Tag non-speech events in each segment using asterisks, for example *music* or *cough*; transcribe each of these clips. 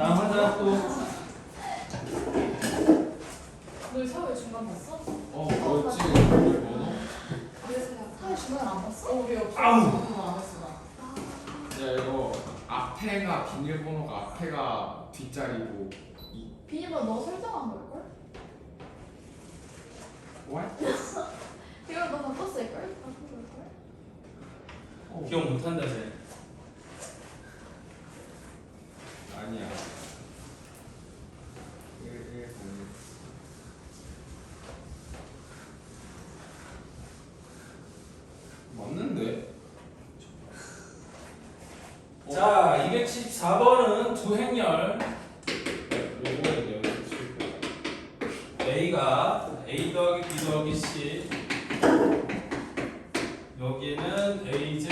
다음 하자 또. 너 사회 중간 봤어? 어 뭐였지? 번호? 사회 중간 안 봤어? 어, 우리 없어. 아우. 그거 안 했어 나. 야 이거 앞에가 비밀번호가 앞에가 뒷자리고 이 비밀번호 너 설정한 걸걸? what? 이거 너 바꿨을걸? 바꾼 걸걸? 어, 기억 못한다 쟤. 아니야. 맞는데? 자 214번은 두 행렬. A가 A 더하기 B 더하기 C 여기는 A 제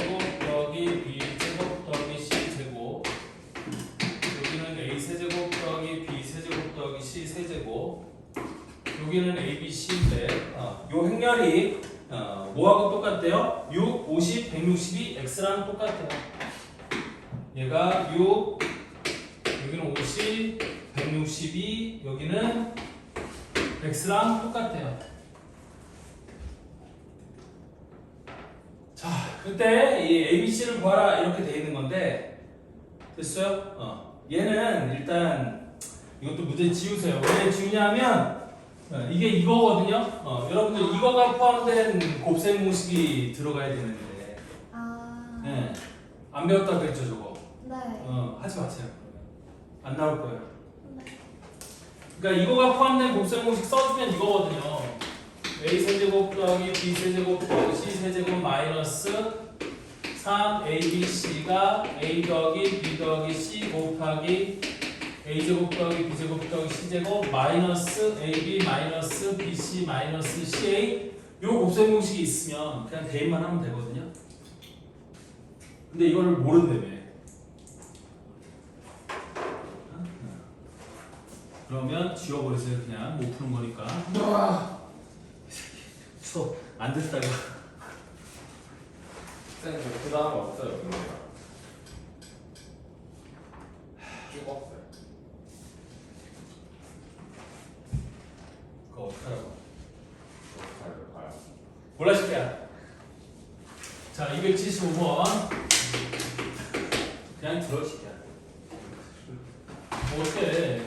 여기는 A, B, C인데 어, 요 행렬이 어, 뭐하고 똑같대요? 6, 50, 162, X랑 똑같아요 얘가 6 여기는 50, 162 여기는 x랑 똑같아요. 자, 그때 이 ABC를 구하라 이렇게 돼 있는 건데 됐어요? 어. 얘는 일단 이것도 문제 지우세요. 왜 지우냐면 어, 이게 이거거든요. 어, 여러분들 이거가 포함된 곱셈 공식이 들어가야 되는데 아, 네. 안 배웠다 그랬죠 저거. 네. 어, 하지 마세요. 안 나올 거예요. 네. 그러니까 이거가 포함된 곱셈 공식 써주면 이거거든요. a 세제곱 더하기 b 세제곱 더하기 c 세제곱 마이너스 3 a b c가 a 더하기 b 더하기 c 곱하기 a 제곱 더하기 b 제곱 더하기 c 제곱 마이너스 a b 마이너스 b c 마이너스 c a 요 곱셈 공식이 있으면 그냥 대입만 하면 되거든요. 근데 이거를 모른다며. 그러면 지워버리세요. 그냥 못 푸는 거니까. 수업 안 듣다가. 쌤, 그 다음에 없어요, 없어 요. 그거 어떡하라고 가요, 가요. 몰라 시켜야 자 275번 그냥 들어 시켜야 뭐 어때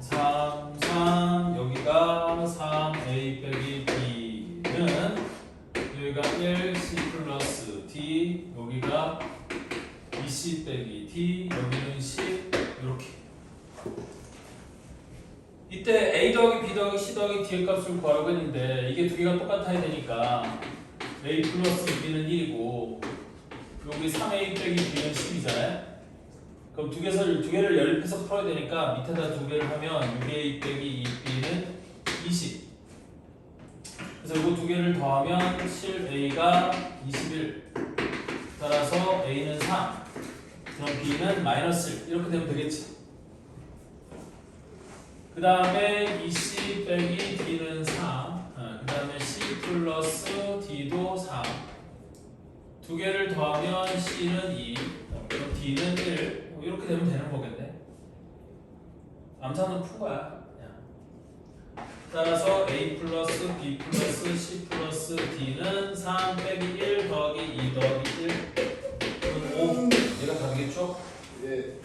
3 3 여기가 3a 빼기 b는 여기가 1c 플러스 d 여기가 2c 빼기 d 여기는 10 이렇게 이때 a 더하기 b 더하기 c 더하기 d의 값을 구하려고 했는데 이게 두 개가 똑같아야 되니까 a 플러스 b는 1이고 여기 3a 빼기 b는 10이잖아요. 그럼 두 개를 두 개를 연립해서 풀어야 되니까 밑에다 두 개를 하면 6a 빼기 2b는 20. 그래서 이거 두 개를 더하면 7a가 21. 따라서 a는 3. 그럼 b는 마이너스 1. 이렇게 되면 되겠지. 그 다음에 2c 빼기 d는 3. 그 다음에 c 플러스 d도 3. 두 개를 더하면 c는 2. 그럼 d는 1. 뭐 이렇게 되면 되는 거겠네. 암산은 푼 거야. 따라서 a 플러스 b 플러스 c 플러스 d는 3 빼기 1 더하기 2 더하기 1. 그럼 5. 얘가 답이겠죠? 네.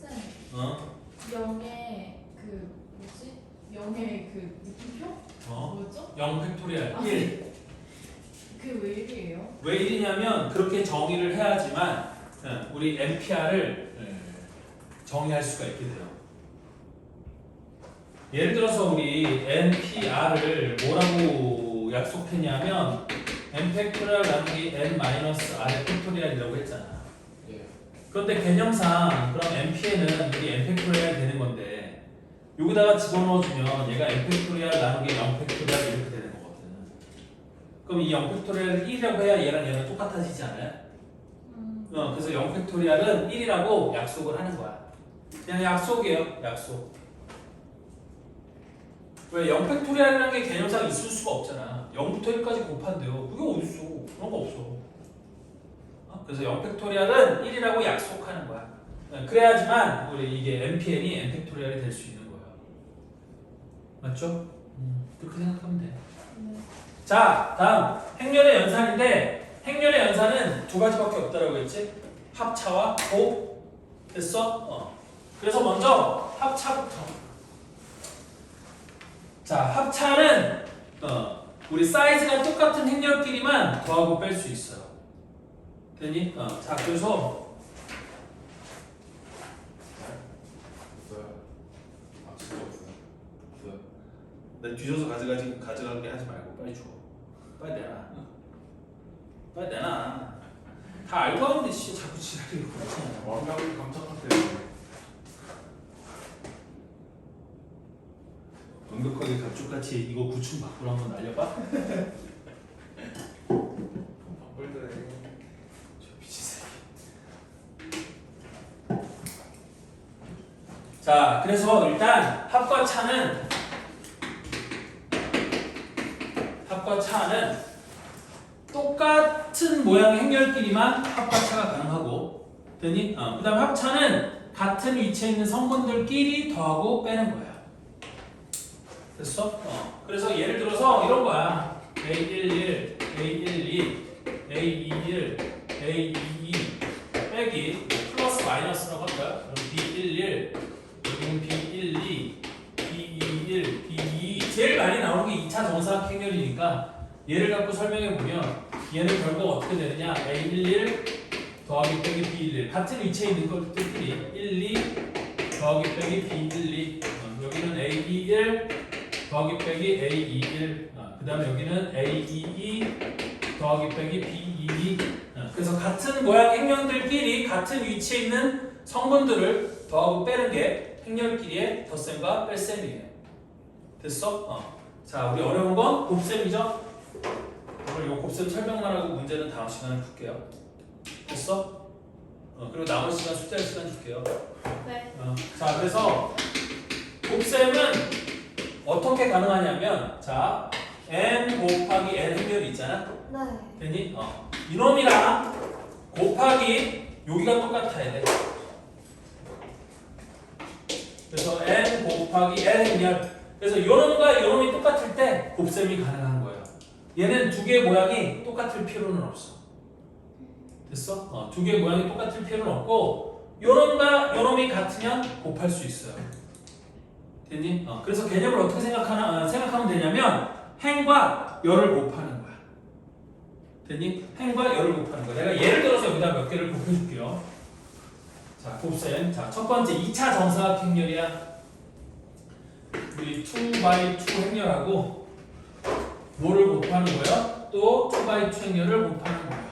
쌤, 어? 영의 그 뭐지? 영의 그 느낌표? 어? 뭐였죠? 0 팩토리얼 아, 1. 그왜 일이에요? 왜 1이냐면 그렇게 정의를 해야지만 어, 우리 NPR을 정의할 수가 있게 돼요. 예를 들어서 우리 NPR을 뭐라고 약속했냐면 n 팩토리얼 나누기 n 마이너스 r 팩토리얼이라고 했잖아. 예. 그런데 개념상 그럼 NPN은 우리 n 팩토리얼 되는 건데 여기다가 집어넣어주면 얘가 n 팩토리얼 나누기 0 팩토리얼 이렇게. 그럼 이 0팩토리얼을 1이라고 해야 얘랑 얘랑 똑같아지지 않아요? 음. 어, 그래서 0팩토리얼은 1이라고 약속을 하는 거야. 그냥 약속이에요. 약속. 왜 0팩토리얼이라는 게 개념상 있을 수가 없잖아. 0부터 1까지 곱한대요. 그게 어딨어. 그런 거 없어. 어? 그래서 0팩토리얼은 1이라고 약속하는 거야. 어, 그래야지만 우리 이게 MPN이 N팩토리얼이 될 수 있는 거예요. 맞죠? 음, 그렇게 생각하면 돼. 네. 자, 다음 행렬의 연산인데 행렬의 연산은 두 가지밖에 없다라고 했지? 합차와 곱. 됐어? 어. 그래서 먼저 합차부터. 자, 합차는 어, 우리 사이즈가 똑같은 행렬끼리만 더하고 뺄 수 있어요. 되니? 어. 자, 그래서 없어요. 아 진짜 없어요. 없어요. 내 뒤져서 가져가지 가져가게 하지 말고 빨리 줘. 빨리 내놔. 빨리 내놔. 다 알고 하는데 씨 자꾸 지랄이고. 완벽히 감tak한테 완벽하게 감쪽같이 이거 구충 밖으로 한번 날려봐. 바쁠 때저 미친 새끼. 자, 그래서 일단 합과 차는 합과 차는 똑같은 모양의 행렬끼리만 합과 차가 가능하고 되니? 어, 그 다음 합차는 같은 위치에 있는 성분들끼리 더하고 빼는 거야. 됐어? 어. 그래서 예를 들어서 이런 거야. A11, A12, A21, A22 빼기 플러스 마이너스라고? 그럼 B11, 여기는 B12, B21, B22 제일 많이 나오는 게 2차 정사각 행렬이니까 얘를 갖고 설명해 보면 얘는 결국 어떻게 되느냐 A11 더하기 빼기 B11 같은 위치에 있는 것들끼리 1, 2 더하기 빼기 B12 어, 여기는 A21 더하기 빼기 A21 어, 그 다음에 여기는 A22 더하기 빼기 B22 어, 그래서 같은 모양 행렬들끼리 같은 위치에 있는 성분들을 더하고 빼는 게 행렬끼리의 덧셈과 뺄셈이에요 됐어? 어. 자 우리 어려운 건 곱셈이죠? 오늘 요 곱셈 설명만 하고 문제는 다음 시간에 풀게요 됐어? 어, 그리고 나머지 시간 숙제할 시간 줄게요 네. 어, 자 그래서 곱셈은 어떻게 가능하냐면 자 n 곱하기 n 행렬이 있잖아 네. 되니? 어. 이놈이랑 곱하기 여기가 똑같아야 돼 그래서 n 곱하기 n 행렬 그래서 요놈과 요놈이 똑같을 때 곱셈이 거예요 얘는 두 개의 모양이 똑같을 필요는 없어. 됐어? 어, 두 개의 모양이 똑같을 필요는 없고 요놈과 요놈이 같으면 곱할 수 있어요. 됐니? 어, 그래서 개념을 어떻게 생각하나, 어, 생각하면 되냐면 행과 열을 곱하는 거야. 됐니? 행과 열을 곱하는 거야. 내가 예를 들어서 여기다 몇 개를 곱해줄게요. 자 곱셈. 자 첫 번째 2차 정사각 행렬이야. 우리 2x2 행렬하고 뭐를 곱하는 거야? 또 2x2 행렬을 곱하는 거야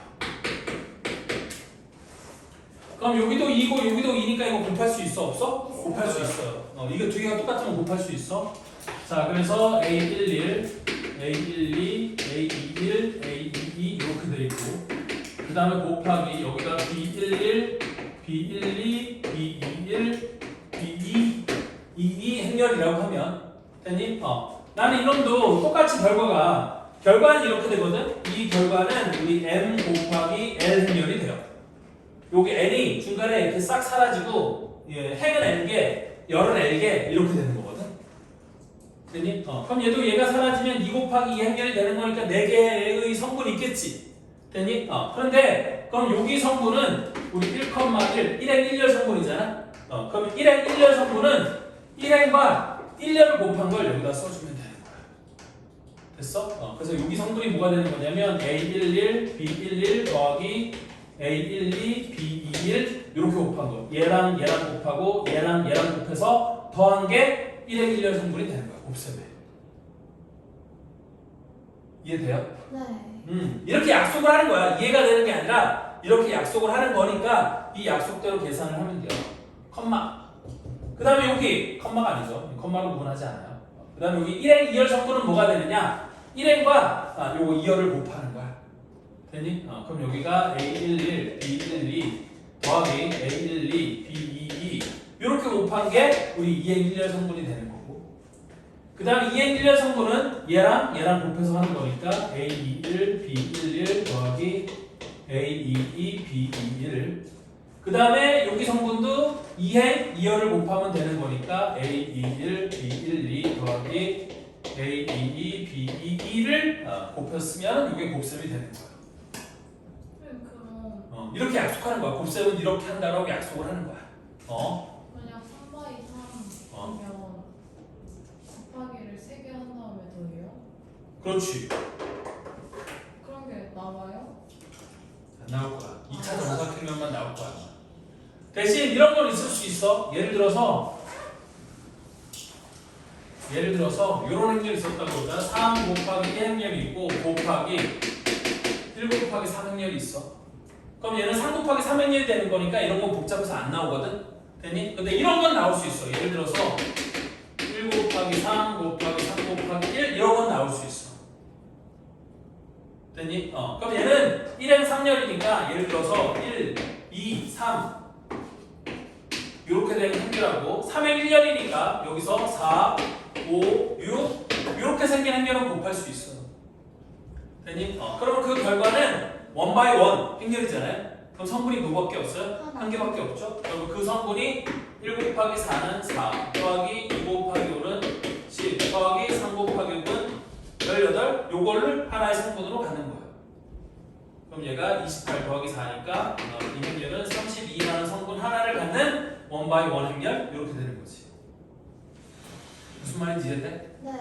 그럼 여기도 2고 여기도 2니까 이거 곱할 수 있어 없어? 곱할 수 있어요. 어, 이거 두 개가 똑같으면 곱할 수 있어. 자, 그래서 A11, A12, A21, A22 이렇게 돼 있고, 그 다음에 곱하기 여기가 B11, B12, B21, B2, 22 행렬이라고 하면 되니? 어, 나는 이놈도 똑같이 결과가 결과는 이렇게 되거든. 이 결과는 우리 M 곱하기 L 행렬이 돼요. 여기 n이 중간에 이렇게 싹 사라지고 예, 행은 n개, 열은 n개 이렇게 되는 거거든. 됐니? 어, 그럼 얘도 얘가 사라지면 2 곱하기 2 행렬이 되는 거니까 4개의 성분이 있겠지. 됐니? 어, 그런데 그럼 여기 성분은 우리 1, 1, 1행 1열 성분이잖아. 어, 그럼 1행 1열 성분은 1행과 1열을 곱한 걸 여기다 써주면 되는 거야. 됐어? 어, 그래서 여기 성분이 뭐가 되는 거냐면 A11, B11 더하기 A12, B21 이렇게 곱한 거. 얘랑 얘랑 곱하고 얘랑 얘랑 곱해서 더한 게 1의 1열 성분이 되는 거야. 곱셈에. 이해돼요? 네. 음, 이렇게 약속을 하는 거야. 이해가 되는 게 아니라 이렇게 약속을 하는 거니까 이 약속대로 계산을 하면 돼요. 컴마. 그 다음에 여기 컴마가 아니죠. 컴마로 구분하지 않아요. 그 다음에 여기 1의 2열 성분은 뭐가 되느냐? 1n과 아, 요거 2열을 곱하는 거야. 되니? 어, 그럼 여기가 A11, B12 더하기 A12, B22 이렇게 곱한 게 우리 2행 1열 성분이 되는 거고 그 다음 2행 1열 성분은 얘랑 얘랑 곱해서 하는 거니까 A21, B11 더하기 A22, B21 그 다음에 여기 성분도 2행 2열을 곱하면 되는 거니까 A21, B12 더하기 A22, B22를 어, 곱했으면 이게 곱셈이 되는 거야. 음, 그럼 어, 이렇게 약속하는 거야. 곱셈은 이렇게 한다라고 약속을 하는 거야. 어? 만약 3바이 3 어. 하면 곱하기를 3개 한 다음에 더해요? 그렇지. 그런 게 나와요? 안 나올 거야. 2차 정사평면만 나올 거야. 대신 이런 건 있을 수 있어. 예를 들어서 예를 들어서 이런 행렬이 있었다고 그러자 3 곱하기 1 행렬이 있고 곱하기 1 곱하기 3 행렬이 있어. 그럼 얘는 3 곱하기 3 행렬이 되는 거니까 이런 건 복잡해서 안 나오거든. 되니? 근데 이런 건 나올 수 있어. 예를 들어서 1 곱하기 3 곱하기 3 곱하기 1 이런 건 나올 수 있어. 됐니? 어. 그럼 얘는 1행 3열이니까 예를 들어서 1, 2, 3 이렇게 되는 행렬하고 3행 1열이니까 여기서 4, 5, 6 이렇게 생긴 행렬은 곱할 수 있어. 됐니? 어. 그러면 그 결과는 원 바이 원 행렬이잖아요. 그럼 성분이 누구밖에 없어요? 한 개밖에 없죠? 그러면 그 성분이 1 곱하기 4는 4 더하기 2 곱하기 5는 10 더하기 3 곱하기 6은 18 요거를 하나의 성분으로 갖는 거예요. 그럼 얘가 28 더하기 4니까 어, 이 행렬은 32라는 성분 하나를 갖는 원 바이 원 행렬 이렇게 되는 거지. 무슨 말인지 이해돼? 네.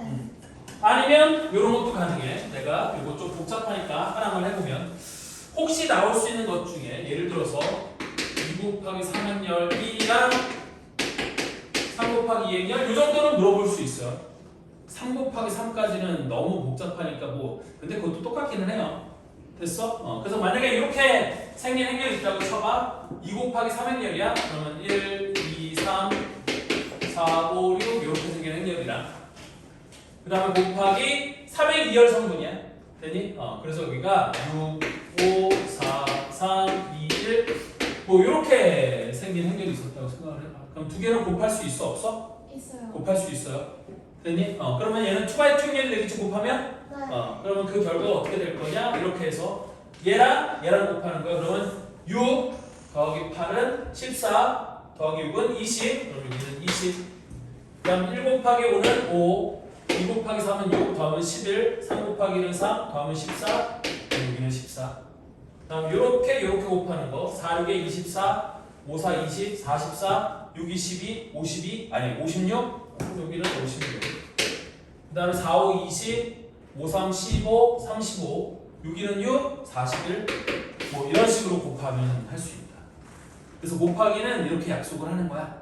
아니면 이런 것도 가능해. 내가 이거 좀 복잡하니까 하나만 해보면 혹시 나올 수 있는 것 중에 예를 들어서 2 곱하기 3행렬 1이랑 3 곱하기 2행렬 이 정도는 물어볼 수 있어요. 3 곱하기 3까지는 너무 복잡하니까 뭐 근데 그것도 똑같기는 해요. 됐어? 어, 그래서 만약에 이렇게 생긴 행렬이 있다고 쳐봐 2 곱하기 3행렬이야? 그러면 1, 2, 3, 4, 5, 6 이렇게 생긴 행렬이랑 그 다음에 곱하기 3의 2열 성분이야. 되니? 어, 그래서 여기가 6, 5, 4, 3, 2, 1. 뭐, 이렇게 생긴 행렬이 있었다고 생각을 해봐. 그럼 두 개는 곱할 수 있어? 없어? 있어요. 곱할 수 있어요. 되니? 어, 그러면 얘는 2x2 행렬이 되겠지, 곱하면? 네. 어, 그러면 그 결과가 어떻게 될 거냐? 이렇게 해서 얘랑 얘랑 곱하는 거야. 그러면 6 더하기 8은 14 더하기 6은 20. 그럼 여기는 20. 그다음 1 곱하기 5는 5. 2 곱하기 3은 6 더하면 11. 3 곱하기 1은 3 더하면 14. 그럼 여기는 14. 그다음 이렇게 이렇게 곱하는 거. 4, 6에 24. 5, 4, 20. 44. 6, 22. 52. 아니 56. 그럼 여기는 56. 그 다음에 4, 5, 20. 5, 3, 15, 35, 6일은 6, 41, 뭐 이런 식으로 곱하면 할 수 있다. 그래서 곱하기는 이렇게 약속을 하는 거야.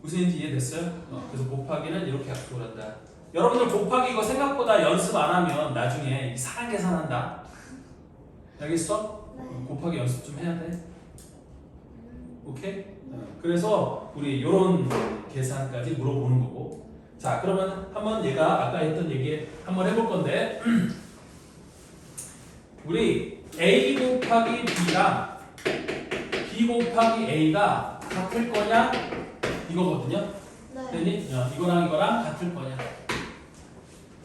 무슨 얘기인지 이해됐어요? 어, 그래서 곱하기는 이렇게 약속을 한다. 여러분들 곱하기 이거 생각보다 연습 안 하면 나중에 이상한 계산한다. 알겠어? 네. 곱하기 연습 좀 해야 돼. 오케이? 어, 그래서 우리 이런 계산까지 물어보는 거고. 자, 그러면 한번 얘가 아까 했던 얘기 한번 해볼 건데, *clears throat* 우리 a 곱하기 b랑 b 곱하기 a가 같을 거냐? 이거거든요. 네. 되니? 어, 이거랑 이거랑 같을 거냐?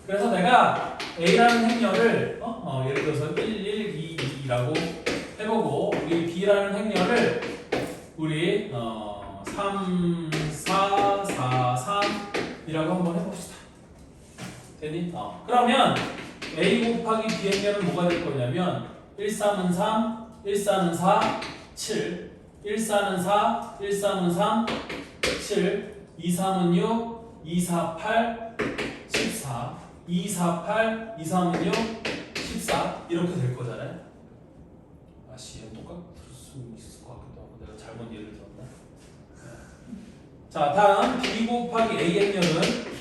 그래서 내가 a라는 행렬을 어? 어, 예를 들어서 1, 1, 2, 2라고 해보고 우리 b라는 행렬을 우리 어, 3, 4, 4, 3이라고 한번 해봅시다. 되니? 어. 그러면 a 곱하기 b 행렬은 뭐가 될 거냐면 1, 3은 3, 1, 4는 4, 7, 1, 4는 4, 1, 3은 3, 7, 2, 3은 6, 2, 4, 8, 14, 2, 4, 8, 2, 3은 6, 14 이렇게 될 거잖아요. 아씨, 얘 똑같을 수 있을 것 같기도 하고 내가 잘못 예를 들었나? 자, 다음 b 곱하기 a 행렬은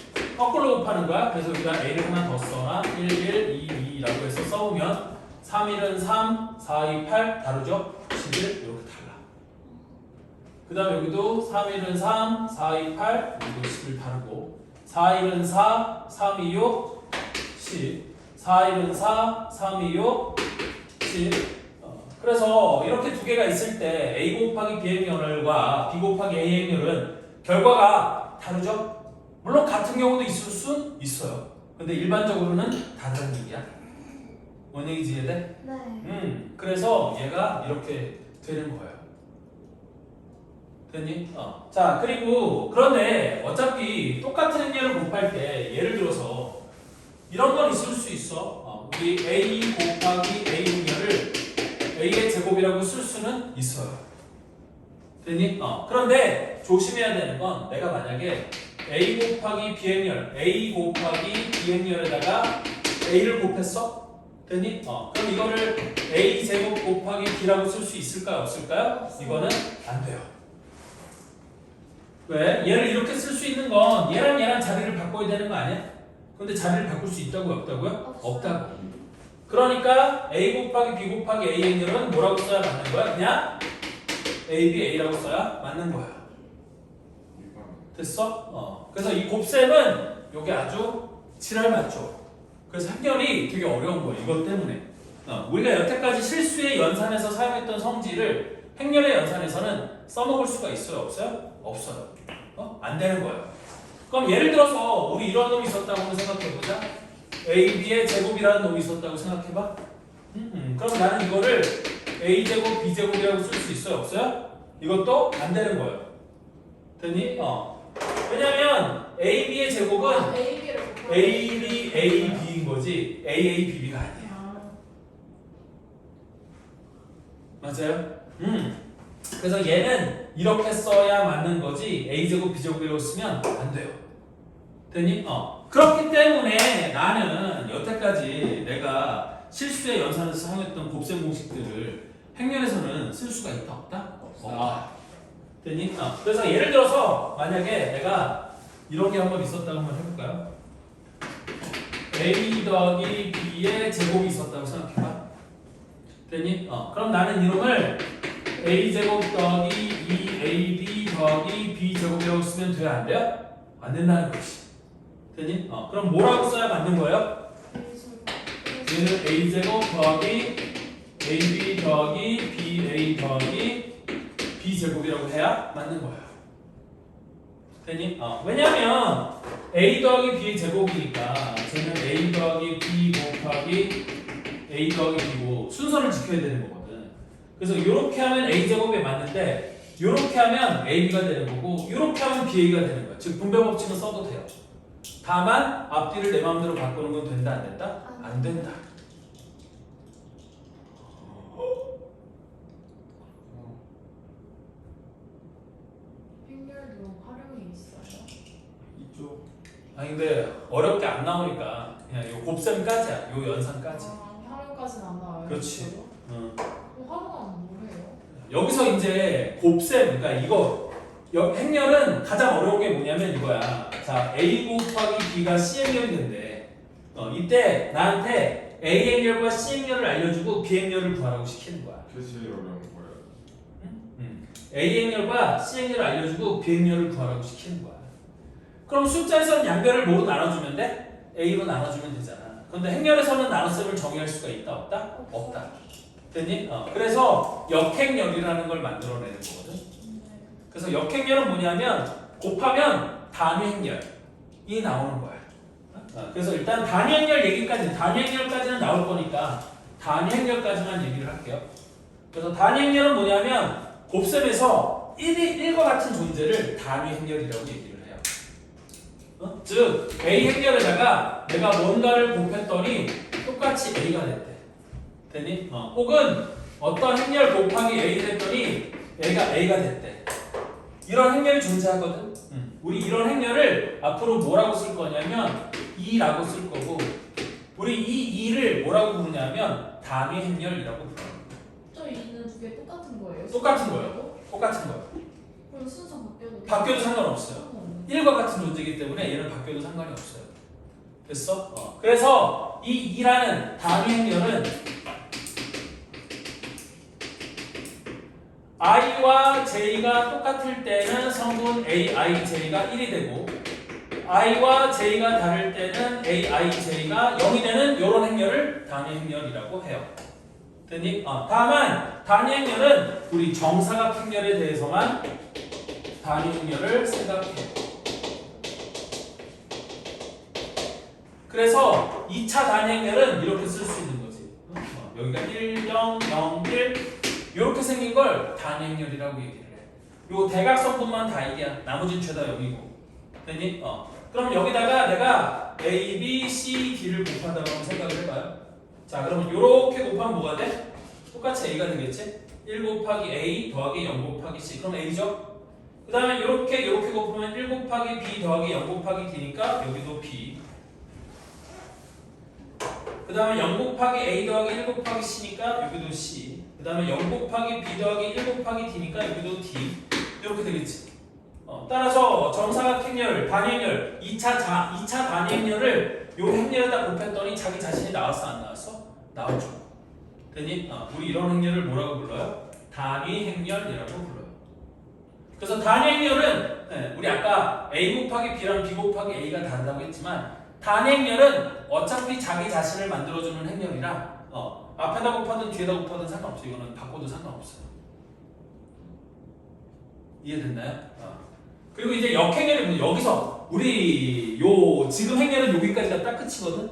곱하는 거야. 그래서 여기다 a를 하나 더 써라. 1, 1, 2, 2라고 해서 써오면 3, 1은 3, 4, 2, 8 다르죠? 11 이렇게 달라. 그 다음 여기도 3, 1은 3, 4, 2, 8 여기도 11 다르고 4, 1은 4, 3, 2, 6 10 4, 1은 4 3, 2, 6 10 어, 그래서 이렇게 두 개가 있을 때 A 곱하기 B의 행렬과 B 곱하기 A의 행렬은 결과가 다르죠? 물론 같은 경우도 있을 순 있어요 근데 일반적으로는 다르다는 얘기야 뭔 얘기지 얘들? 네. 음, 그래서 얘가 이렇게 되는 거예요. 됐니? 어. 자, 그리고 그런데 어차피 똑같은 행렬을 곱할 때 예를 들어서 이런 건 있을 수 있어. 어, 우리 a 곱하기 a 행렬을 a의 제곱이라고 쓸 수는 있어요. 됐니? 어. 그런데 조심해야 되는 건 내가 만약에 a 곱하기 b 행렬, a 곱하기 b 행렬에다가 a를 곱했어? 됐니? 어, 그럼 이거를 a 제곱 곱하기 b라고 쓸 수 있을까요? 없을까요? 이거는 안 돼요. 왜? 얘를 이렇게 쓸 수 있는 건 얘랑 얘랑 자리를 바꿔야 되는 거 아니야? 근데 자리를 바꿀 수 있다고요? 없다고요? 없다고. 그러니까 a 곱하기 b 곱하기 a 행렬은 뭐라고 써야 맞는 거야? 그냥 a, b, a라고 써야 맞는 거야. 됐어? 어. 그래서 이 곱셈은 요게 아주 지랄 맞죠. 그래서 행렬이 되게 어려운 거예요. 이것 때문에. 어, 우리가 여태까지 실수의 연산에서 사용했던 성질을 행렬의 연산에서는 써먹을 수가 있어요? 없어요? 없어요. 어? 안 되는 거예요. 그럼 예를 들어서 우리 이런 놈이 있었다고 생각해보자. A, B의 제곱이라는 놈이 있었다고 생각해봐. 음, 음. 그럼 나는 이거를 A 제곱, B 제곱이라고 쓸 수 있어요? 없어요? 이것도 안 되는 거예요. 됐니? 어. 왜냐면 A, B의 제곱은 아, AB를 A, B, A, B인 거지 A, A, B, B가 아니야. 맞아요? 음. 그래서 얘는 이렇게 써야 맞는 거지 A 제곱, B 제곱이라고 쓰면 안 돼요. 됐니? 어. 그렇기 때문에 나는 여태까지 내가 실수의 연산에서 사용했던 곱셈 공식들을 행렬에서는 쓸 수가 있다 없다? 없다. 어. 그래서 예를 들어서 만약에 내가 이런 게 한 번 있었다고 한번 해볼까요? A 더하기 B의 제곱이 있었다고 생각해봐. 됐니? 어. 그럼 나는 이놈을 A 제곱 더하기 2AB 더하기 B 제곱이라고 쓰면 돼요? 안 돼요? 안 된다는 거지. 됐니? 어. 그럼 뭐라고 써야 맞는 거예요? 얘는 A 제곱 더하기 AB 더하기 BA 더하기 B 제곱이라고 해야 맞는 거예요. 됐니? 어. 왜냐면 A 더하기 B의 제곱이니까 쟤는 A 더하기 B 곱하기 A 더하기 B고 순서를 지켜야 되는 거거든. 그래서 이렇게 하면 A 제곱에 맞는데 이렇게 하면 AB가 되는 거고 이렇게 하면 BA가 되는 거야. 즉 분배 법칙은 써도 돼요. 다만 앞뒤를 내 마음대로 바꾸는 건 된다 안 된다? 안 된다. 행렬도 활용이 있어요. 이쪽 아니 근데 어렵게 안 나오니까 그냥 요 곱셈까지야. 요 연산까지. 아, 활용까지는 안 나와요. 그렇지. 응. 그럼 활용하면 뭐예요? 여기서 이제 곱셈, 그러니까 이거 여- 행렬은 가장 어려운 게 뭐냐면 이거야. 자, A 곱하기 B가 C 행렬인데, 어, 이때 나한테 A 행렬과 C 행렬을 알려주고 B 행렬을 구하라고 시키는 거야. 제일 어려운 거예요. 음. A 행렬과 C 행렬을 알려주고 B 행렬을 구하라고 시키는 거야. 그럼 숫자에서는 양변을 뭐로 나눠주면 돼? A로 나눠주면 되잖아. 근데 행렬에서는 나눗셈을 정의할 수가 있다 없다? 없다. 됐니? 어, 그래서 역행렬이라는 걸 만들어내는 거거든. 그래서 역행렬은 뭐냐면 곱하면 단위행렬이 나오는 거야. 어, 그래서 일단 단위행렬 얘기까지 단위행렬까지는 나올 거니까 단위행렬까지만 얘기를 할게요. 그래서 단위행렬은 뭐냐면 곱셈에서 1이 1과 같은 존재를 단위행렬이라고 얘기를 해요. 어? 즉 A 행렬에다가 내가 뭔가를 곱했더니 똑같이 A가 됐대. 되니? 어. 혹은 어떤 행렬 곱하기 A를 했더니 A가 A가 됐대. 이런 행렬이 존재하거든. 음. 우리 이런 행렬을 앞으로 뭐라고 쓸 거냐면 2라고 쓸 거고 우리 이 2를 뭐라고 부르냐면 단위 행렬이라고 불러. 저 이는 두 개 똑같은 거예요? 똑같은 거예요. 똑같은 거예요. 그럼 순서 바뀌어도 바뀌어도 상관없어요. 상관없는 1과 같은 존재이기 때문에 얘는 바뀌어도 상관이 없어요. 됐어? 어. 그래서 이 2라는 단위 행렬은 i와 j가 똑같을 때는 성분 a, i, j가 1이 되고 i와 j가 다를 때는 a, i, j가 0이 되는 이런 행렬을 단위 행렬이라고 해요. 됐니? 어, 다만 단위 행렬은 우리 정사각 행렬에 대해서만 단위 행렬을 생각해. 그래서 2차 단위 행렬은 이렇게 쓸 수 있는 거지. 어, 여기가 1, 0, 0, 1 이렇게 생긴 걸 단위 행렬이라고 얘기를 해. 요 대각선분만 다 이게야. 나머지는 죄다 여기고. 됐니? 어. 그럼 여기다가 내가 A, B, C, D를 곱한다고 한번 생각을 해봐요. 자, 그러면 이렇게 곱하면 뭐가 돼? 똑같이 A가 되겠지? 1 곱하기 A 더하기 0 곱하기 C. 그럼 A죠? 그 다음에 이렇게 이렇게 곱하면 1 곱하기 B 더하기 0 곱하기 D니까 여기도 B. 그 다음에 0 곱하기 A 더하기 1 곱하기 C니까 여기도 C. 그 다음에 0 곱하기 B 더하기 1 곱하기 D니까 여기도 D. 이렇게 되겠지. 어, 따라서 정사각 행렬, 단위 행렬, 2차 자, 2차 단위 행렬을 요 행렬에다 곱했더니 자기 자신이 나왔어 안 나왔어? 나왔죠. 됐니? 어, 우리 이런 행렬을 뭐라고 불러요? 단위 행렬이라고 불러요. 그래서 단위 행렬은 네, 우리 아까 a 곱하기 b랑 b 곱하기 a가 다르다고 했지만 단위 행렬은 어차피 자기 자신을 만들어주는 행렬이라 어, 앞에다 곱하든 뒤에다 곱하든 상관없어. 이거는 바꿔도 상관없어요. 이해됐나요? 어. 그리고 이제 뭐 여기서 우리 요 지금 행렬은 여기까지가 딱 끝이거든.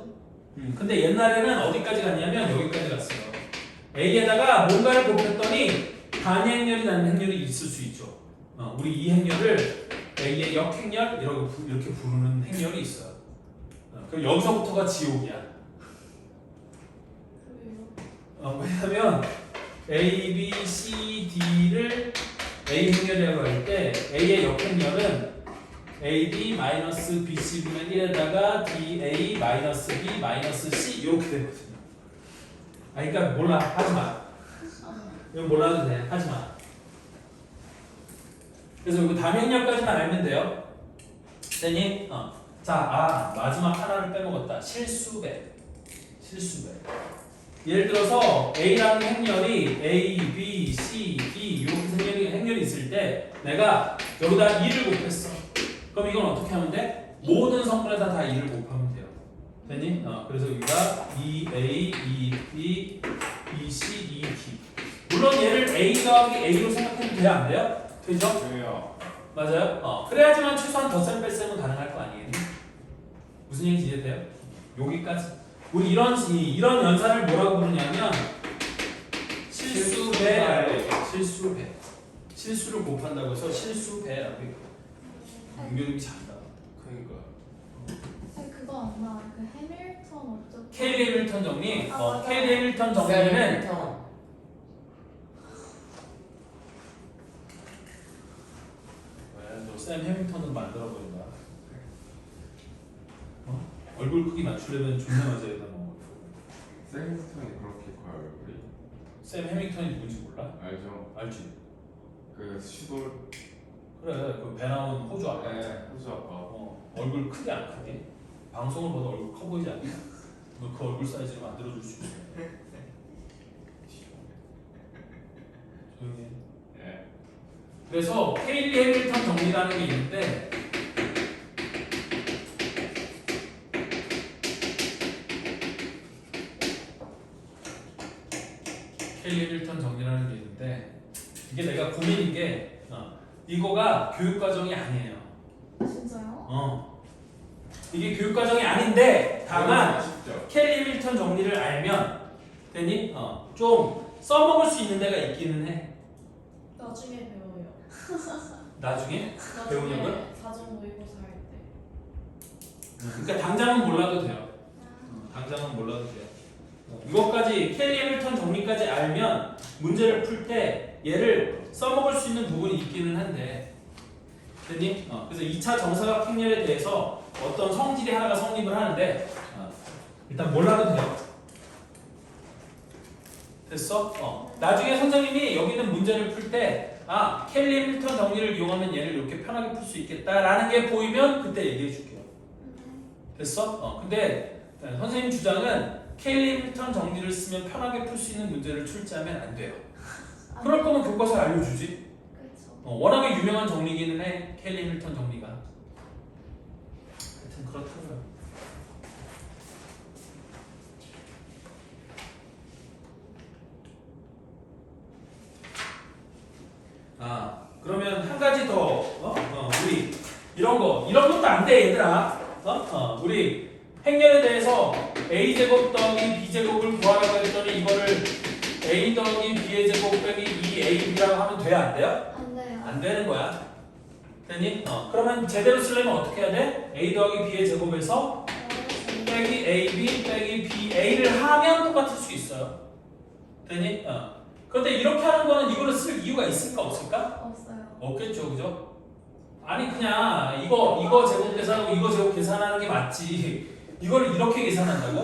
음, 근데 옛날에는 어디까지 갔냐면 여기까지 갔어요. A에다가 뭔가를 곱했더니 단위 행렬이 나는 행렬이 있을 수 있죠. 어, 우리 이 행렬을 A의 역행렬 이렇게 부르는 행렬이 있어요. 어, 그럼 여기서부터가 지옥이야. 어, 왜냐면 A, B, C, D를 A 행렬이라고 할 때 A의 역행렬은 AB 마이너스 BC 분의 1에다가 DA 마이너스 B 마이너스 C 이렇게 되거든요. 아, 그러니까 몰라 하지 마. 이거 몰라도 돼 하지 마. 그래서 이거 단행렬까지만 알면 돼요. 됐니? 어. 자, 아 마지막 하나를 빼먹었다. 실수배. 실수배. 예를 들어서 A라는 행렬이 A, B, C, D 이렇게 행렬이, 행렬이 있을 때 내가 여기다 2를 곱했어. 그럼 이건 어떻게 하면 돼? 모든 성분에다 다 2를 곱하면 돼요. 됐니? 어, 그래서 여기가 2A, 2B, BC, 2D. 물론 얘를 A 더하기 A로 생각해도 돼요? 안 돼요? 되죠? 왜요? 맞아요? 어, 그래야지만 최소한 덧셈 뺄셈은 가능할 거 아니에요? 무슨 얘기인지 이해돼요? 여기까지. 우리 이런 이- 이런 연산을 뭐라고 부르냐면 실수배, 실수배, 실수를 곱한다고 해서 실수배라고 해요. 은교님이 잘한다. 그니까 쌤 그거 안 나와. 그 해밀턴 어쩌고. 케일리 해밀턴 정리, 아, 어, 맞아요. 해밀턴 정리는 왜너샘 해밀턴으로 만들어 버린다. 어? 얼굴 크기 맞추려면 존나 맞아야 돼 뭐. 셀스턴이 그렇게 커요 얼굴이? 샘 해밀턴이 누군지 몰라? 알죠? 알지? 그 시돌 그래 그 배 나온 호주 아빠 네 호주 아빠 어, 얼굴 크게 안 크게 방송을 봐도 얼굴 커 보이지 않냐? 너그 얼굴 사이즈로 만들어 줄 수 있어 *laughs* 조용히 해 네 그래서 케일리 해밀턴 정리라는 게 있는데 케일리 해밀턴 정리라는 게 있는데 이게 내가 고민인 게 어, 이거가 교육 과정이 아니에요. 진짜요? 어. 이게 교육 과정이 아닌데 다만 쉽죠? 켈리 밀턴 정리를 알면 되니 어, 좀 써먹을 수 있는 데가 있기는 해. 나중에 배워요. *laughs* 나중에 배우냐고요? 사전 모의고사 할 때. 그러니까 당장은 몰라도 돼요. 어, 당장은 몰라도 돼요. 어, 이것까지 켈리 밀턴 정리까지 알면 문제를 풀 때 얘를 써먹을 수 있는 부분이 있기는 한데 됐니? 어, 그래서 2차 정사각 행렬에 대해서 어떤 성질이 하나가 성립을 하는데 어, 일단 몰라도 돼요. 됐어? 어. 나중에 선생님이 여기 있는 문제를 풀 때 아, 켈리 밀턴 정리를 이용하면 얘를 이렇게 편하게 풀 수 있겠다라는 게 보이면 그때 얘기해 줄게요. 됐어? 어, 근데 네, 선생님 주장은 켈리 밀턴 정리를 쓰면 편하게 풀 수 있는 문제를 출제하면 안 돼요. 그럴 거면 교과서에 알려주지. 그렇죠. 어, 워낙에 유명한 정리기는 해 켈리 밀턴 정리가. 그렇다고요. 아, 그러면 한 가지 더, 어? 어, 우리 이런 거, 이런 것도 안 돼, 얘들아. 어? 어, 우리 행렬에 대해서 a 제곱 더하기 b 제곱을 구하라고 했더니 이거를 a 더하기 b의 제곱 빼기 2ab라고 하면 돼요, 안 돼요? 안 돼요. 안 되는 거야. 되니? 어, 그러면 제대로 쓰려면 어떻게 해야 돼? a 더하기 b의 제곱에서 빼기 ab 빼기 ba를 하면 똑같을 수 있어요. 되니? 어. 그런데 이렇게 하는 거는 이거를 쓸 이유가 있을까 없을까? 없어요. 없겠죠, 그죠? 아니 그냥 이거 이거 제곱 계산하고 이거 제곱 계산하는 게 맞지. 이걸 이렇게 계산한다고?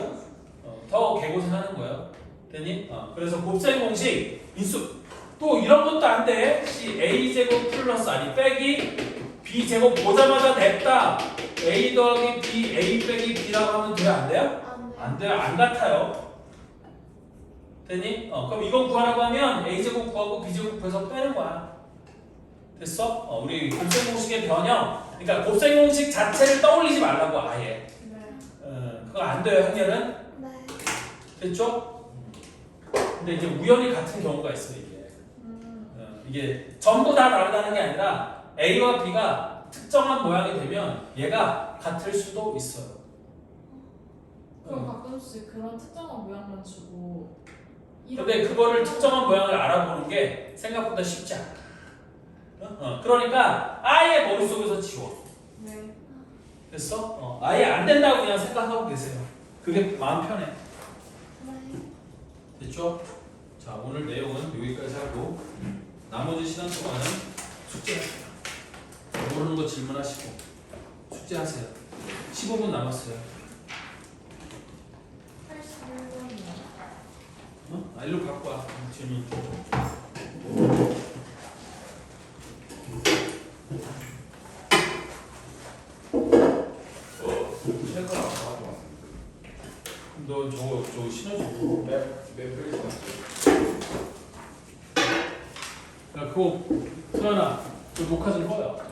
어, 더 개고생하는 거예요. 되니? 어, 그래서 곱셈 공식 인수 또 이런 것도 안 돼. 시 a 제곱 플러스 아니 빼기 b 제곱 보자마자 냈다. a 더하기 b a 빼기 b라고 하면 돼요, 안 돼요? 안 돼요. 안 같아요. 되니? 어, 그럼 이거 구하라고 하면 a 제곱 구하고 b 제곱 구해서 빼는 거야. 됐어? 어, 우리 곱셈 공식의 변형. 그러니까 곱셈 공식 자체를 떠올리지 말라고 아예. 그거 안 돼요, 형렬은. 네. 됐죠? 근데 이제 우연히 같은 경우가 있어요, 이게. 음. 어, 이게 전부 다 다르다는 게 아니라 A와 B가 특정한 모양이 되면 얘가 같을 수도 있어요. 그럼 어. 가끔씩 그런 특정한 모양만 주고. 근데 그거를 특정한 모양을 알아보는 게 생각보다 쉽지 않아. 어? 어, 그러니까 아예 머릿속에서 지워. 네. 됐어? 어, 아예 안 된다고 그냥 생각하고 계세요. 그게 마음 편해. 네. 됐죠? 자, 오늘 내용은 여기까지 하고 나머지 시간 동안은 숙제하세요. 모르는 거 질문하시고 숙제하세요. 15분 남았어요. 81번이요. 어? 아, 일로 갖고 와. 재미. 책을 안 가져왔어. 너 저거 저거 신어주고. 맵 맵을 야 그거 그 녹화 좀 꺼요.